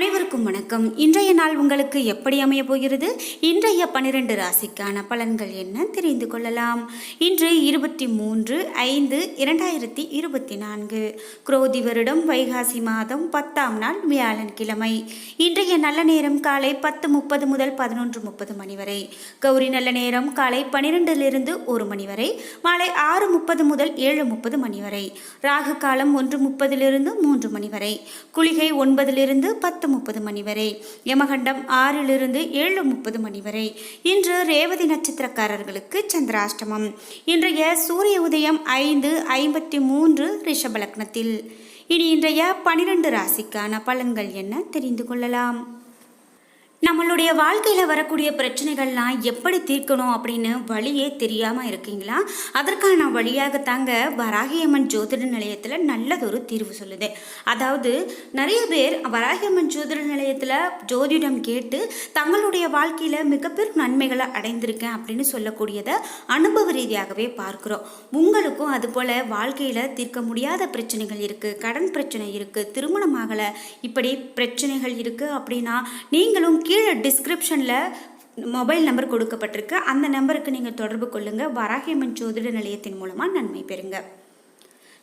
அனைவருக்கும் வணக்கம். இன்றைய நாள் உங்களுக்கு எப்படி அமைய போகிறது? இன்றைய பனிரெண்டு ராசிக்கான பலன்கள் என்ன தெரிந்து கொள்ளலாம். இன்று இருபத்தி மூன்று ஐந்து இரண்டாயிரத்தி இருபத்தி நான்கு. குரோதி வருடம் வைகாசி மாதம் பத்தாம் நாள் வியாழன் கிழமை. இன்றைய நல்ல நேரம் காலை பத்து முப்பது முதல் பதினொன்று முப்பது மணி வரை. கௌரி நல்ல நேரம் காலை பனிரெண்டிலிருந்து ஒரு மணி வரை. மாலை ஆறு முப்பது முதல் ஏழு முப்பது மணி வரை. ராகு காலம் ஒன்று முப்பதிலிருந்து மூன்று மணி வரை. குளிகை ஒன்பதிலிருந்து பத்து முப்பது மணி வரை. யமகண்டம் ஆறிலிருந்து ஏழு முப்பது மணி வரை. இன்று ரேவதி நட்சத்திரக்காரர்களுக்கு சந்திராஷ்டமம். இன்றைய சூரிய உதயம் ஐந்து ஐம்பத்தி மூன்று ரிஷபலக்னத்தில் இனி இன்றைய பனிரெண்டு ராசிக்கான பலன்கள் என்ன தெரிந்து கொள்ளலாம்? நம்மளுடைய வாழ்க்கையில் வரக்கூடிய பிரச்சனைகள்லாம் எப்படி தீர்க்கணும் அப்படின்னு வழியே தெரியாமல் இருக்கீங்களா? அதற்கான வழியாக தாங்க வராகியம்மன் ஜோதிட நிலையத்தில் நல்லதொரு தீர்வு சொல்லுது. அதாவது நிறைய பேர் வராகியம்மன் ஜோதிட நிலையத்தில் ஜோதிடம் கேட்டு தங்களுடைய வாழ்க்கையில் மிகப்பெரும் நன்மைகளை அடைந்திருக்கேன் அப்படின்னு சொல்லக்கூடியதை அனுபவ ரீதியாகவே பார்க்குறோம். உங்களுக்கும் அதுபோல் வாழ்க்கையில் தீர்க்க முடியாத பிரச்சனைகள் இருக்குது கடன் பிரச்சனை இருக்குது திருமணமாகலை இப்படி பிரச்சனைகள் இருக்குது அப்படின்னா நீங்களும் கீழே டிஸ்கிரிப்ஷனில் மொபைல் நம்பர் கொடுக்கப்பட்டிருக்கு. அந்த நம்பருக்கு நீங்கள் தொடர்பு கொள்ளுங்கள் வராகியம்மன் ஜோதிட நிலையத்தின் மூலமாக நன்மை பெறுங்க.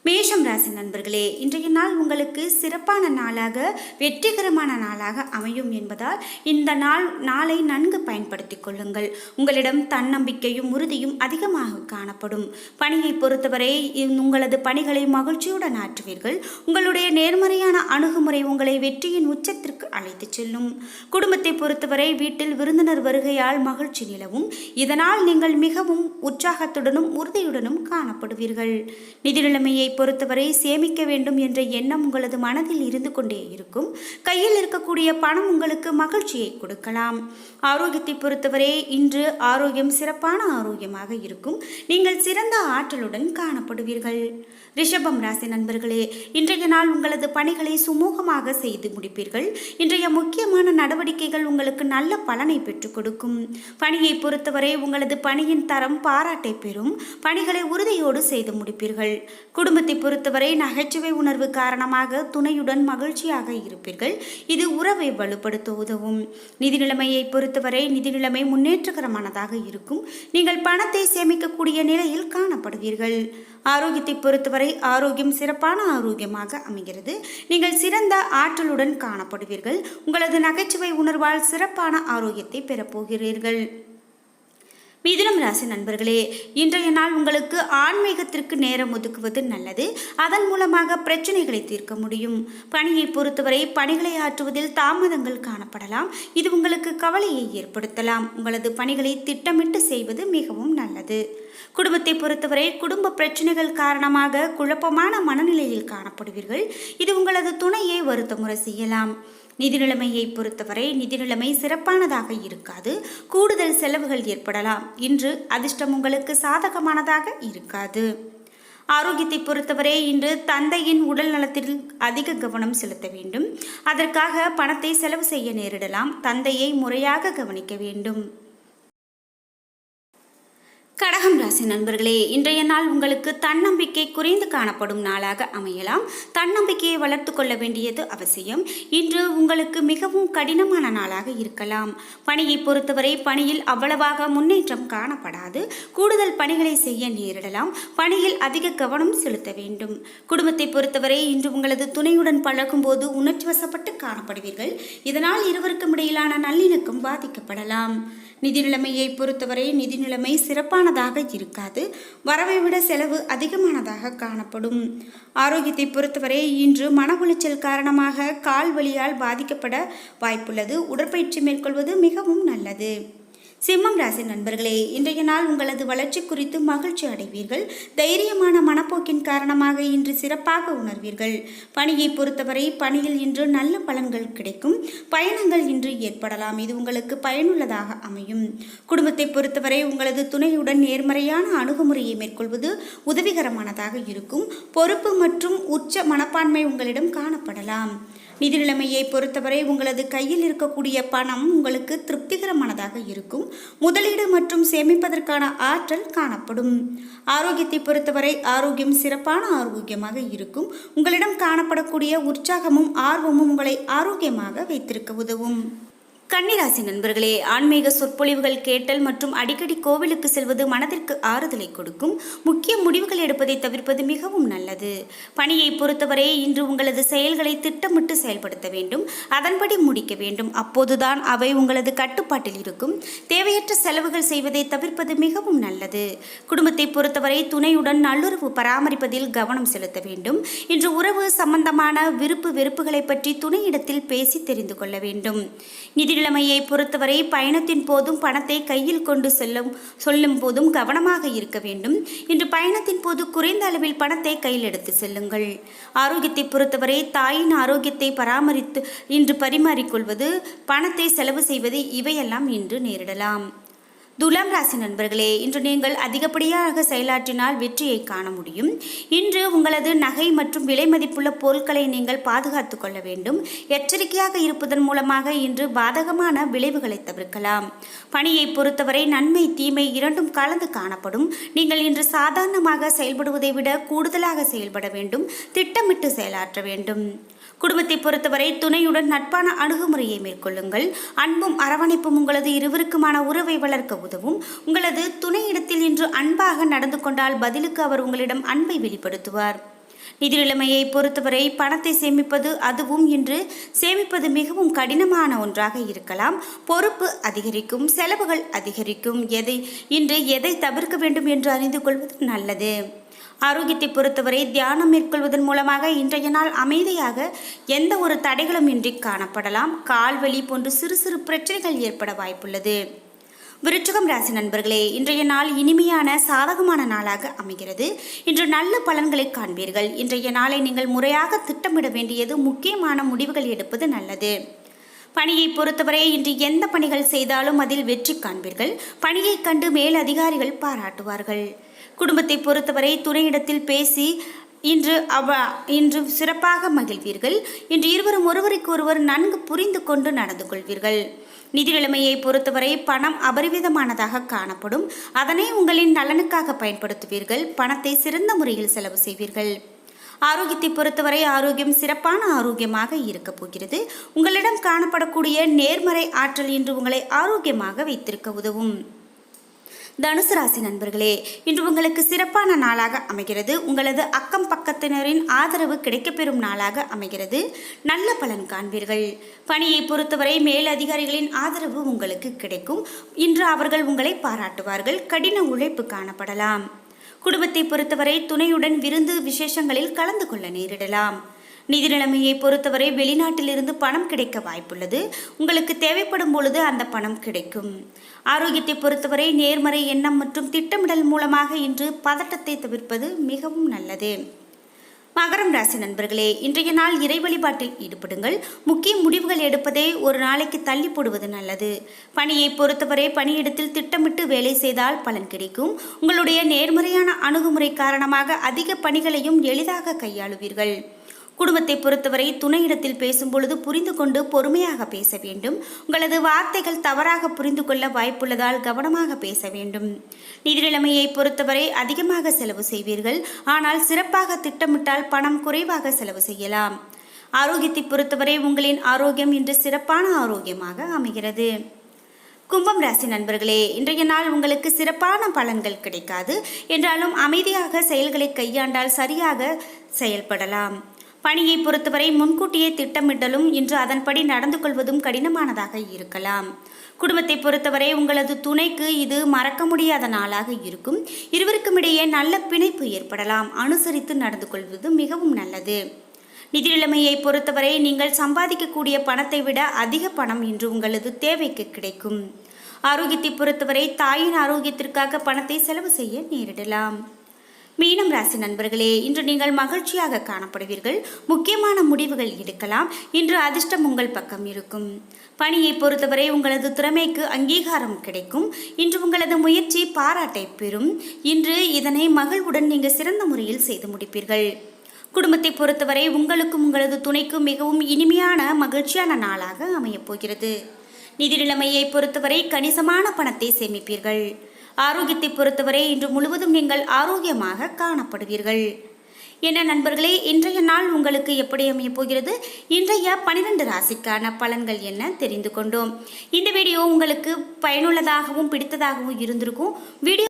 மேஷம் ராசி நண்பர்களே இன்றைய நாள் உங்களுக்கு சிறப்பான நாளாக வெற்றிகரமான நாளாக அமையும் என்பதால் இந்த நாள் நாளை நன்கு பயன்படுத்திக் கொள்ளுங்கள். உங்களிடம் தன்னம்பிக்கையும் உறுதியும் அதிகமாக காணப்படும். பணியை பொறுத்தவரை உங்களது பணிகளை மகிழ்ச்சியுடன் ஆற்றுவீர்கள். உங்களுடைய நேர்மறையான அணுகுமுறை உங்களை வெற்றியின் உச்சத்திற்கு அழைத்துச் செல்லும். குடும்பத்தை பொறுத்தவரை வீட்டில் விருந்தினர் வருகையால் மகிழ்ச்சி நிலவும். இதனால் நீங்கள் மிகவும் உற்சாகத்துடனும் உறுதியுடனும் காணப்படுவீர்கள். நிதி நிலைமையை பொறுத்தவரை சேமிக்க வேண்டும் என்ற எண்ணம் உங்களது மனதில் இருந்து கொண்டே இருக்கும். கையில் இருக்கக்கூடிய பணம் உங்களுக்கு மகிழ்ச்சியை கொடுக்கலாம். ஆரோக்கியத்தை பொறுத்தவரை இன்று ஆரோக்கியம் சிறப்பான ஆரோக்கியமாக இருக்கும். நீங்கள் சிறந்த ஆற்றலுடன் காணப்படுவீர்கள். ரிஷபம் ராசி நண்பர்களே இன்றைய நாள் உங்களது பணிகளை சுமூகமாக செய்து முடிப்பீர்கள். இன்றைய முக்கியமான நடவடிக்கைகள் உங்களுக்கு நல்ல பலனை பெற்றுக் கொடுக்கும். பணியை பொறுத்தவரை உங்களது பணியின் தரம் பாராட்டை பெறும். பணிகளை உறுதியோடு செய்து முடிப்பீர்கள். குடும்பத்தை பொறுத்தவரை நகைச்சுவை உணர்வு காரணமாக துணையுடன் மகிழ்ச்சியாக இருப்பீர்கள். இது உறவை வலுப்படுத்த உதவும். நிதி நிலைமையை பொறுத்தவரை நிதி நிலைமை முன்னேற்றகரமானதாக இருக்கும். நீங்கள் பணத்தை சேமிக்கக்கூடிய நிலையில் காணப்படுவீர்கள். ஆரோக்கியத்தை பொறுத்தவரை ஆரோக்கியம் சிறப்பான ஆரோக்கியமாக அமைகிறது. நீங்கள் சிறந்த ஆற்றலுடன் காணப்படுவீர்கள். உங்களது நகைச்சுவை உணர்வால் சிறப்பான ஆரோக்கியத்தை பெறப்போகிறீர்கள் மிதுனம் ராசி நண்பர்களே இன்றைய நாள் உங்களுக்கு ஆன்மீகத்திற்கு நேரம் ஒதுக்குவது நல்லது. அதன் மூலமாக பிரச்சனைகளை தீர்க்க முடியும். பணியை பொறுத்தவரை பணிகளை ஆற்றுவதில் தாமதங்கள் காணப்படலாம். இது உங்களுக்கு கவலையை ஏற்படுத்தலாம். உங்களது பணிகளை திட்டமிட்டு செய்வது மிகவும் நல்லது. குடும்பத்தை பொறுத்தவரை குடும்ப பிரச்சனைகள் காரணமாக குழப்பமான மனநிலையில் காணப்படுவீர்கள். இது உங்களது துணையை வருத்தமுறை செய்யலாம். நிதி நிலைமையை பொறுத்தவரை நிதி நிலைமை சிறப்பானதாக இருக்காது. கூடுதல் செலவுகள் ஏற்படலாம். இன்று அதிர்ஷ்டம் உங்களுக்கு சாதகமானதாக இருக்காது. ஆரோக்கியத்தை பொறுத்தவரை இன்று தந்தையின் உடல் நலத்தில் அதிக கவனம் செலுத்த வேண்டும். அதற்காக பணத்தை செலவு செய்ய நேரிடலாம். தந்தையை முறையாக கவனிக்க வேண்டும். கடகம் ராசி நண்பர்களே இன்றைய நாள் உங்களுக்கு தன்னம்பிக்கை குறைந்து காணப்படும் நாளாக அமையலாம். தன்னம்பிக்கையை வளர்த்து கொள்ள வேண்டியது அவசியம். இன்று உங்களுக்கு மிகவும் கடினமான நாளாக இருக்கலாம். பணியை பொறுத்தவரை பணியில் அவ்வளவாக முன்னேற்றம் காணப்படாது. கூடுதல் பணிகளை செய்ய நேரிடலாம். பணியில் அதிக கவனம் செலுத்த வேண்டும். குடும்பத்தை பொறுத்தவரை இன்று உங்களது துணையுடன் பழகும்போது உணர்ச்சி வசப்பட்டு காணப்படுவீர்கள். இதனால் இருவருக்கும் இடையிலான நல்லிணக்கம் பாதிக்கப்படலாம். நிதி நிலைமையை பொறுத்தவரை நிதி நிலைமை சிறப்பானதாக இருக்காது. வரவை விட செலவு அதிகமானதாக காணப்படும். ஆரோக்கியத்தை பொறுத்தவரை இன்று மன உளைச்சல் காரணமாக கால் வலியால் பாதிக்கப்பட வாய்ப்புள்ளது. உடற்பயிற்சி மேற்கொள்வது மிகவும் நல்லது. சிம்மம் ராசி நண்பர்களே இன்றைய நாள் உங்களது வளர்ச்சி குறித்து மகிழ்ச்சி அடைவீர்கள். தைரியமான மனப்போக்கின் காரணமாக இன்று சிறப்பாக உணர்வீர்கள். பணியை பொறுத்தவரை பணியில் இன்று நல்ல பலன்கள் கிடைக்கும். பயணங்கள் இன்று ஏற்படலாம். இது உங்களுக்கு பயனுள்ளதாக அமையும். குடும்பத்தை பொறுத்தவரை உங்களது துணையுடன் நேர்மறையான அணுகுமுறையை மேற்கொள்வது உதவிகரமானதாக இருக்கும். பொறுப்பு மற்றும் உச்ச மனப்பான்மை உங்களிடம் காணப்படலாம். நிதி நிலைமையை பொறுத்தவரை உங்களது கையில் இருக்கக்கூடிய பணம் உங்களுக்கு திருப்திகரமானதாக இருக்கும். முதலீடு மற்றும் சேமிப்பதற்கான ஆற்றல் காணப்படும். ஆரோக்கியத்தை பொறுத்தவரை ஆரோக்கியம் சிறப்பான ஆரோக்கியமாக இருக்கும். உங்களிடம் காணப்படக்கூடிய உற்சாகமும் ஆர்வமும் உங்களை ஆரோக்கியமாக வைத்திருக்க உதவும். கன்னிராசி நண்பர்களே ஆன்மீக சொற்பொழிவுகள் கேட்டல் மற்றும் அடிக்கடி கோவிலுக்கு செல்வது மனதிற்கு ஆறுதலை கொடுக்கும். முக்கிய முடிவுகள் எடுப்பதை தவிர்ப்பது மிகவும் நல்லது. பணியை பொறுத்தவரை இன்று உங்களது செயல்களை திட்டமிட்டு செயல்படுத்த வேண்டும். அதன்படி முடிக்க வேண்டும். அப்போதுதான் அவை உங்களது கட்டுப்பாட்டில் இருக்கும். தேவையற்ற செலவுகள் செய்வதை தவிர்ப்பது மிகவும் நல்லது. குடும்பத்தை பொறுத்தவரை துணையுடன் நல்லுறவு பராமரிப்பதில் கவனம் செலுத்த வேண்டும். இன்று உறவு சம்பந்தமான விருப்பு வெறுப்புகளை பற்றி துணையிடத்தில் பேசி தெரிந்து கொள்ள வேண்டும். நிதி நிலைமையை பொறுத்தவரை பயணத்தின் போதும் பணத்தை கையில் கொண்டு செல்லும் சொல்லும் போதும் கவனமாக இருக்க வேண்டும். இன்று பயணத்தின் போது குறைந்த அளவில் பணத்தை கையில் எடுத்து செல்லுங்கள். ஆரோக்கியத்தை பொறுத்தவரை தாயின் ஆரோக்கியத்தை பராமரித்து இன்று பரிமாறிக்கொள்வது பணத்தை செலவு செய்வது இவையெல்லாம் இன்று நேரிடலாம். துலாம் ராசி நண்பர்களே இன்று நீங்கள் அதிகப்படியாக செயலாற்றினால் வெற்றியை காண முடியும். இன்று உங்களது நகை மற்றும் விலை மதிப்புள்ள பொருட்களை நீங்கள் பாதுகாத்து கொள்ள வேண்டும். எச்சரிக்கையாக இருப்பதன் மூலமாக இன்று பாதகமான விளைவுகளை தவிர்க்கலாம். பணியை பொறுத்தவரை நன்மை தீமை இரண்டும் கலந்து காணப்படும். நீங்கள் இன்று சாதாரணமாக செயல்படுவதை விட கூடுதலாக செயல்பட வேண்டும். திட்டமிட்டு செயலாற்ற வேண்டும். குடும்பத்தை பொறுத்தவரை துணையுடன் நட்பான அணுகுமுறையை மேற்கொள்ளுங்கள். அன்பும் அரவணைப்பும் உங்களது இருவருக்குமான உறவை வளர்க்க உதவும். உங்களது துணையிடத்தில் இன்று அன்பாக நடந்து கொண்டால் பதிலுக்கு அவர் உங்களிடம் அன்பை வெளிப்படுத்துவார். நிதி நிலைமையை பொறுத்தவரை பணத்தை சேமிப்பது அதுவும் இன்று சேமிப்பது மிகவும் கடினமான ஒன்றாக இருக்கலாம். பொறுப்பு அதிகரிக்கும் செலவுகள் அதிகரிக்கும். எதை இன்று எதை தவிர்க்க வேண்டும் என்று அறிந்து கொள்வது நல்லது. ஆரோக்கியத்தை பொறுத்தவரை தியானம் மேற்கொள்வதன் மூலமாக இன்றைய நாள் அமைதியாக எந்த ஒரு தடைகளும் இன்றி காணப்படலாம். கால்வலி போன்று சிறு சிறு பிரச்சனைகள் ஏற்பட வாய்ப்புள்ளது. விருச்சகம் ராசி நண்பர்களே இன்றைய நாள் இனிமையான சாதகமான நாளாக அமைகிறது. இன்று நல்ல பலன்களை காண்பீர்கள். இன்றைய நாளை நீங்கள் முறையாக திட்டமிட வேண்டியது முக்கியமான முடிவுகள் எடுப்பது நல்லது. பணியை பொறுத்தவரை இன்று எந்த பணிகள் செய்தாலும் அதில் வெற்றி காண்பீர்கள். பணியைக் கண்டு மேல் அதிகாரிகள் பாராட்டுவார்கள். குடும்பத்தை பொறுத்தவரை துணையிடத்தில் பேசி இன்று அவ இன்று சிறப்பாக மகிழ்வீர்கள். இன்று இருவரும் ஒருவருக்கு ஒருவர் நன்கு புரிந்து கொண்டு நடந்து கொள்வீர்கள். நிதி நிலைமையை பொறுத்தவரை பணம் அபரிவிதமானதாக காணப்படும். அதனை உங்களின் நலனுக்காக பயன்படுத்துவீர்கள். பணத்தை சிறந்த முறையில் செலவு செய்வீர்கள். ஆரோக்கியத்தை பொறுத்தவரை ஆரோக்கியம் சிறப்பான ஆரோக்கியமாக இருக்கப் போகிறது. உங்களிடம் காணப்படக்கூடிய நேர்மறை ஆற்றல் இன்று உங்களை ஆரோக்கியமாக வைத்திருக்க உதவும். தனுசு ராசி நண்பர்களே இன்று உங்களுக்கு சிறப்பான நாளாக அமைகிறது. உங்களது அக்கம் பக்கத்தினரின் ஆதரவு கிடைக்கப்பெறும் நாளாக அமைகிறது. நல்ல பலன் காண்பீர்கள். பணியை பொறுத்தவரை மேல் அதிகாரிகளின் ஆதரவு உங்களுக்கு கிடைக்கும். இன்று அவர்கள் உங்களை பாராட்டுவார்கள். கடின உழைப்பு காணப்படலாம். குடும்பத்தை பொறுத்தவரை துணையுடன் விருந்து விசேஷங்களில் கலந்து கொள்ள நேரிடலாம். நிதி நிலைமையை பொறுத்தவரை வெளிநாட்டிலிருந்து பணம் கிடைக்க வாய்ப்புள்ளது. உங்களுக்கு தேவைப்படும் பொழுது அந்த பணம் கிடைக்கும். ஆரோக்கியத்தை பொறுத்தவரை நேர்மறை எண்ணம் மற்றும் திட்டமிடல் மூலமாக இன்று பதட்டத்தை தவிர்ப்பது மிகவும் நல்லது. மகரம் ராசி நண்பர்களே இன்றைய நாள் இறை வழிபாட்டில் ஈடுபடுங்கள். முக்கிய முடிவுகள் எடுப்பதை ஒரு நாளைக்கு தள்ளி போடுவது நல்லது. பணியை பொறுத்தவரை பணியிடத்தில் திட்டமிட்டு வேலை செய்தால் பலன் கிடைக்கும். உங்களுடைய நேர்மறையான அணுகுமுறை காரணமாக அதிக பணிகளையும் எளிதாக கையாளுவீர்கள். குடும்பத்தை பொறுத்தவரை துணையிடத்தில் பேசும் பொழுது புரிந்து கொண்டு பொறுமையாக பேச வேண்டும். உங்களது வார்த்தைகள் தவறாக புரிந்து கொள்ள வாய்ப்புள்ளதால் கவனமாக பேச வேண்டும். நிதிநிலைமையை பொறுத்தவரை அதிகமாக செலவு செய்வீர்கள். ஆனால் சிறப்பாக திட்டமிட்டால் பணம் குறைவாக செலவு செய்யலாம். ஆரோக்கியத்தை பொறுத்தவரை உங்களின் ஆரோக்கியம் இன்று சிறப்பான ஆரோக்கியமாக அமைகிறது. கும்பம் ராசி நண்பர்களே இன்றைய நாள் உங்களுக்கு சிறப்பான பலன்கள் கிடைக்காது. என்றாலும் அமைதியாக செயல்களை கையாண்டால் சரியாக செயல்படலாம். பணியை பொறுத்தவரை முன்கூட்டியே திட்டமிடலும் இன்று அதன்படி நடந்து கொள்வதும் கடினமானதாக இருக்கலாம். குடும்பத்தை பொறுத்தவரை உங்களது துணைக்கு இது மறக்க முடியாத நாளாக இருக்கும். இருவருக்கும் இடையே நல்ல பிணைப்பு ஏற்படலாம். அனுசரித்து நடந்து கொள்வது மிகவும் நல்லது. நிதி நிலைமையை பொறுத்தவரை நீங்கள் சம்பாதிக்கக்கூடிய பணத்தை விட அதிக பணம் இன்று உங்களது தேவைக்கு கிடைக்கும். ஆரோக்கியத்தை பொறுத்தவரை தாயின் ஆரோக்கியத்திற்காக பணத்தை செலவு செய்ய நேரிடலாம். மீனம் ராசி நண்பர்களே இன்று நீங்கள் மகிழ்ச்சியாக காணப்படுவீர்கள். முக்கியமான முடிவுகள் எடுக்கலாம். இன்று அதிர்ஷ்டம் உங்கள் பக்கம் இருக்கும். பணியை பொறுத்தவரை உங்களது திறமைக்கு அங்கீகாரம் கிடைக்கும். இன்று உங்களது முயற்சி பாராட்டை பெறும். இன்று இதனை மகிழ்வுடன் நீங்கள் சிறந்த முறையில் செய்து முடிப்பீர்கள். குடும்பத்தை பொறுத்தவரை உங்களுக்கும் உங்களது துணைக்கும் மிகவும் இனிமையான மகிழ்ச்சியான நாளாக அமையப் போகிறது. நிதி நிலைமையை பொறுத்தவரை கணிசமான பணத்தை சேமிப்பீர்கள். ஆரோக்கியத்தை பொறுத்தவரை இன்று முழுவதும் நீங்கள் ஆரோக்கியமாக காணப்படுவீர்கள். என்ன நண்பர்களே இன்றைய நாள் உங்களுக்கு எப்படி அமையப் போகிறது? இன்றைய பனிரெண்டு ராசிக்கான பலன்கள் என்ன தெரிந்து கொண்டோம். இந்த வீடியோ உங்களுக்கு பயனுள்ளதாகவும் பிடித்ததாகவும் இருந்திருக்கும். வீடியோ